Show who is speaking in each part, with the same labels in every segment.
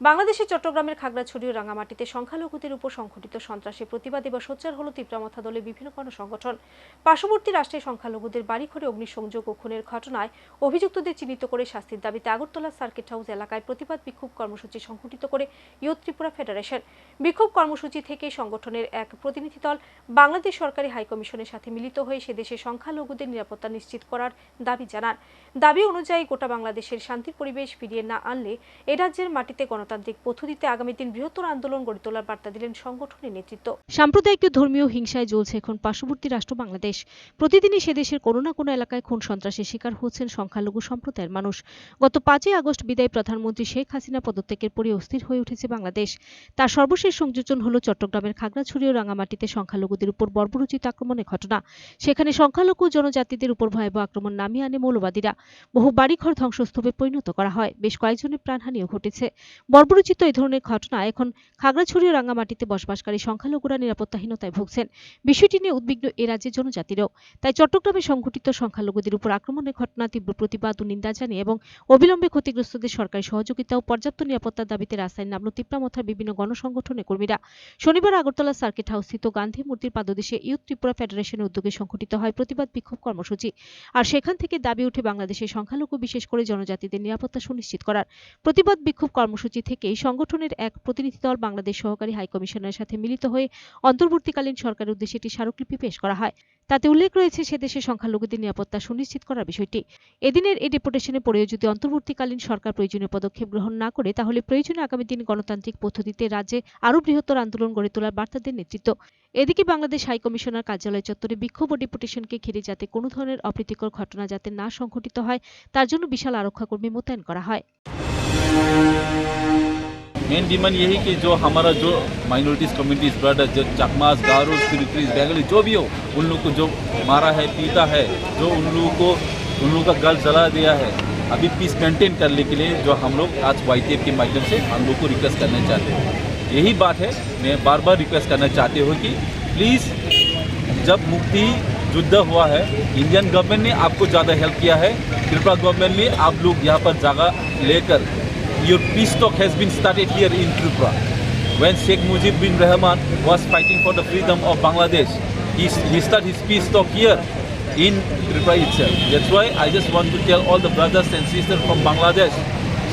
Speaker 1: বাংলাদেশের চট্টগ্রামের খাগড়াছড়ি ও রাঙামাটিতে সংখ্যালঘুদের উপর সংঘটিত সন্ত্রাসের প্রতিবাদে বা সোচ্চার হল তীব্রামাথা দলের বিভিন্ন গণসংগঠন। পার্শ্ববর্তী রাষ্ট্রের সংখ্যালঘুদের বাড়িঘরে অগ্নিসংযোগ ও খুনের ঘটনায় অভিযুক্তদের চিহ্নিত করে শাস্তির দাবিতে আগরতলা সার্কিট হাউস এলাকায় প্রতিবাদ বিক্ষোভ কর্মসূচি সংঘটিত করে ইয়ত ত্রিপুরা ফেডারেশন। বিক্ষোভ কর্মসূচি থেকে সংগঠনের এক প্রতিনিধি দল বাংলাদেশ সরকারি হাইকমিশনের সাথে মিলিত হয়ে সে দেশের সংখ্যালঘুদের নিরাপত্তা নিশ্চিত করার দাবি জানান। দাবি অনুযায়ী গোটা বাংলাদেশের শান্তির পরিবেশ ফিরিয়ে না আনলে এ রাজ্যের মাটিতে গণতান্ত্রিক পদ্ধতিতে আগামী দিন বৃহত্তর আন্দোলন গড়ে তোলার বার্তা দিলেন সংগঠনের নেতৃত্ব। সাম্প্রদায়িক ধর্মীয় হিংসায় জ্বলছে এখন পার্শ্ববর্তী রাষ্ট্র বাংলাদেশ। প্রতিদিনই সে দেশের কোনো না কোনো এলাকায় খুন সন্ত্রাসের শিকার হচ্ছেন সংখ্যালঘু সম্প্রদায়ের মানুষ। গত পাঁচই আগস্ট বিদায়ী প্রধানমন্ত্রী শেখ হাসিনা পদত্যাগের পরে অস্থির হয়ে উঠেছে বাংলাদেশ। তার সর্বশেষ সংযোজন হল চট্টগ্রামের খাগড়াছড়ি ও রাঙামাটিতে সংখ্যালঘুদের উপর বর্বরোচিত আক্রমণের ঘটনা। সেখানে সংখ্যালঘু জনজাতিদের উপর ভয়াবহ আক্রমণ নামিয়ে আনে মৌলবাদীরা। বহু বাড়িঘর ধ্বংসস্তূপে পরিণত করা হয়। বেশ কয়েকজনের প্রাণহানিও ঘটেছে। বর্বরোচিত এই ধরনের ঘটনা এখন খাগড়াছড়ি ও রাঙামাটিতে বসবাসকারী সংখ্যালঘুরা নিরাপত্তাহীনতায় ভুগছেন। বিষয়টি নিয়ে উদ্বিগ্ন এ রাজ্যের জনজাতিরাও। তাই চট্টগ্রামে সংঘটিত সংখ্যালঘুদের উপর আক্রমণের ঘটনা তীব্র প্রতিবাদ ও নিন্দা জানিয়ে এবং অবিলম্বে ক্ষতিগ্রস্তদের সরকারি সহযোগিতা ও পর্যাপ্ত নিরাপত্তার দাবিতে রাস্তায় নামল তিপ্রামথার বিভিন্ন গণসংগঠনের কর্মীরা। শনিবার আগরতলা সার্কিট হাউসস্থিত গান্ধী মূর্তির পাদদেশে ইউথ ত্রিপুরা ফেডারেশনের উদ্যোগে সংঘটিত হয় প্রতিবাদ বিক্ষোভ কর্মসূচি। আর সেখান থেকে দাবি উঠে বাংলাদেশের সংখ্যালঘু বিশেষ করে জনজাতিদের নিরাপত্তা সুনিশ্চিত করার। প্রতিবাদ বিক্ষোভ কর্মসূচি থেকেই সংগঠনের এক প্রতিনিধি দল বাংলাদেশ সহকারী হাইকমিশনারের সাথে মিলিত হয়ে অন্তর্বর্তীকালীন সরকারের উদ্দেশ্যে একটি স্মারকলিপি পেশ করা হয়। তাতে উল্লেখ রয়েছে সে দেশের সংখ্যালঘুদের নিরাপত্তা সুনিশ্চিত করার বিষয়টি। এদিনের এই ডেপুটেশনে পড়েও যদি অন্তর্বর্তীকালীন সরকার প্রয়োজনীয় পদক্ষেপ গ্রহণ না করে, তাহলে প্রয়োজনে আগামী দিন গণতান্ত্রিক পদ্ধতিতে রাজ্যে আরও বৃহত্তর আন্দোলন গড়ে তোলার বার্তা দেন নেতৃত্ব। এদিকে বাংলাদেশ হাইকমিশনার কার্যালয় চত্বরে বিক্ষোভ ও ডেপুটেশনকে ঘিরে যাতে কোনো ধরনের অপ্রীতিকর ঘটনা যাতে না সংঘটিত হয়, তার জন্য বিশাল আরক্ষা কর্মী মোতায়েন করা হয়।
Speaker 2: मेन डिमांड यही कि जो हमारा जो माइनॉरिटीज़ कम्युनिटीज़ ब्रदर जो चकमास गारोज तिरुक्रीज बेंगली, जो भी हो, उन लोग को जो मारा है, पीटा है, जो उन लोगों को, उन लोगों का गल जला दिया है, अभी पीस मेंटेन करने के लिए जो हम लोग आज वाई के माध्यम से हम लोग को रिक्वेस्ट करना चाहते हैं। यही बात है, मैं बार बार रिक्वेस्ट करना चाहती हूँ कि प्लीज़ जब मुक्ति युद्ध हुआ है इंडियन गवर्नमेंट ने आपको ज़्यादा हेल्प किया है त्रिपुरा गवर्नमेंट ने आप लोग यहाँ पर जगह लेकर your peace talk has been started here in Tripura. When Sheikh Mujib bin Rahman was fighting for the freedom of Bangladesh, he, he started his peace talk here in Tripura itself. That's why I just want to tell all the brothers and sisters from Bangladesh,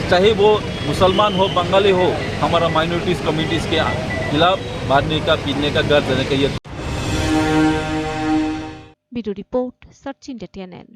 Speaker 2: चाहे वो मुसलमान हो बंगाली हो हमारा minorities communities के खिलाफ मारने का पीने का गर्ज देने का ये
Speaker 1: ब्यूरो रिपोर्ट सचिन डटियानैन